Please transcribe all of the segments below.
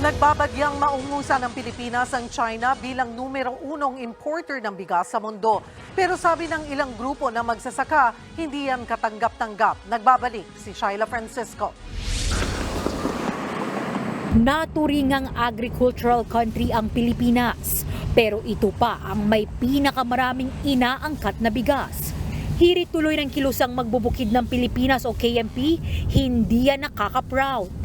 Nagbabagyang maungusan ng Pilipinas ang China bilang numero unong importer ng bigas sa mundo. Pero sabi ng ilang grupo na magsasaka, hindi yan katanggap-tanggap. Nagbabalik si Shaila Francisco. Naturingang agricultural country ang Pilipinas. Pero ito pa ang may pinakamaraming inaangkat na bigas. Hirit tuloy ng kilusang magbubukid ng Pilipinas o KMP, hindi yan nakaka-proud.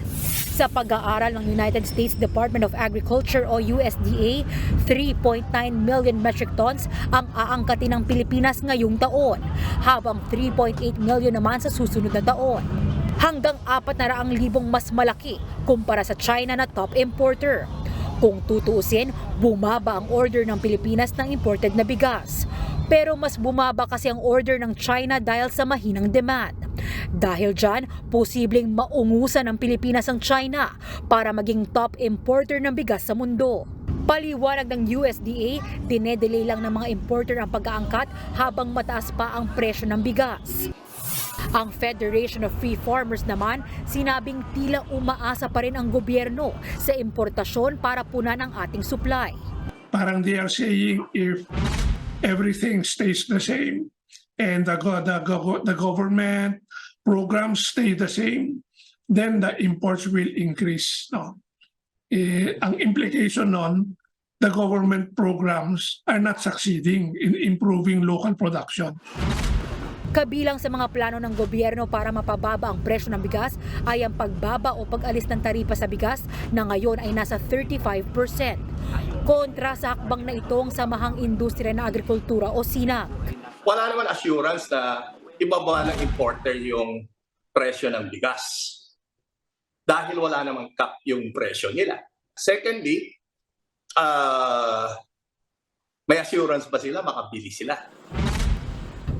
Sa pag-aaral ng United States Department of Agriculture o USDA, 3.9 million metric tons ang aangkatin ng Pilipinas ngayong taon, habang 3.8 million naman sa susunod na taon. Hanggang 400,000 mas malaki kumpara sa China na top importer. Kung tutuusin, bumaba ang order ng Pilipinas ng imported na bigas. Pero mas bumaba kasi ang order ng China dahil sa mahinang demand. Dahil dyan, posibleng maungusan ng Pilipinas ang China para maging top importer ng bigas sa mundo. Paliwanag ng USDA, dinedelay lang ng mga importer ang pag-aangkat habang mataas pa ang presyo ng bigas. Ang Federation of Free Farmers naman, sinabing tila umaasa pa rin ang gobyerno sa importasyon para punan ang ating supply. parang they are saying if everything stays the same and the, the, the government programs stay the same, then the imports will increase. No? Eh, ang implication nun, the government programs are not succeeding in improving local production. Kabilang sa mga plano ng gobyerno para mapababa ang presyo ng bigas ay ang pagbaba o pag-alis ng taripa sa bigas na ngayon ay nasa 35%. Kontra sa hakbang na itong samahang industriya ng agrikultura o SINAG. wala naman assurance na ibaba ng importer yung presyo ng bigas. Dahil wala namang cap yung presyo nila. Secondly, ah, may assurance ba sila makabili sila?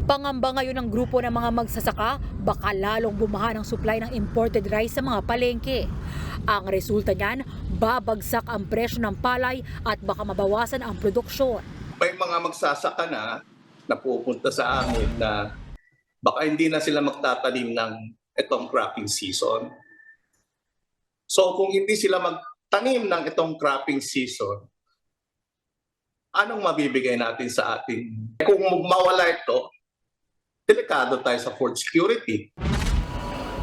Pangamba ngayon ng grupo ng mga magsasaka, baka lalong bumaha ng supply ng imported rice sa mga palengke. Ang resulta niyan, babagsak ang presyo ng palay at baka mabawasan ang produksyon. May mga magsasaka na napupunta sa amin na baka hindi na sila magtatanim ng itong cropping season. So kung hindi sila magtanim ng itong cropping season, anong mabibigay natin sa ating... Kung mawala ito, delikado tayo sa food security.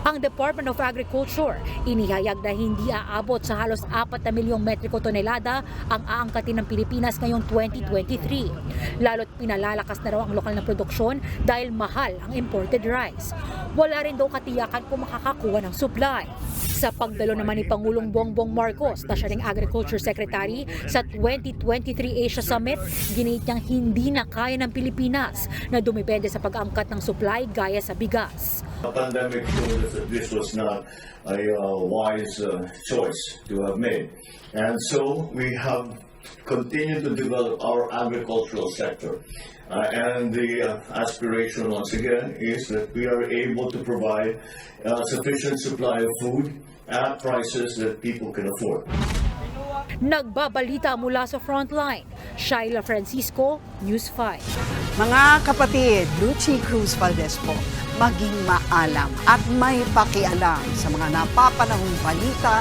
Ang Department of Agriculture inihayag na hindi aabot sa halos 4 na milyong metriko tonelada ang aangkatin ng Pilipinas ngayong 2023. Lalo't pinalalakas na raw ang lokal na produksyon dahil mahal ang imported rice. Wala rin daw katiyakan kung makakakuha ng supply. Sa pagdalo naman ni Pangulong Bongbong Marcos na siya ring Agriculture Secretary sa 2023 Asia Summit, ginit niyang hindi na kaya ng Pilipinas na dumipende sa pag-angkat ng supply gaya sa bigas. The pandemic showed this was not a uh, wise uh, choice to have made. And so we have continued to develop our agricultural sector. Uh, and the uh, aspiration, once again, is that we are able to provide uh, sufficient supply of food at prices that people can afford. Nagbabalita mula sa frontline, Shaila Francisco, News 5. Mga kapatid, Lucy Cruz Valdez po, maging maalam at may pakialam sa mga napapanahong balita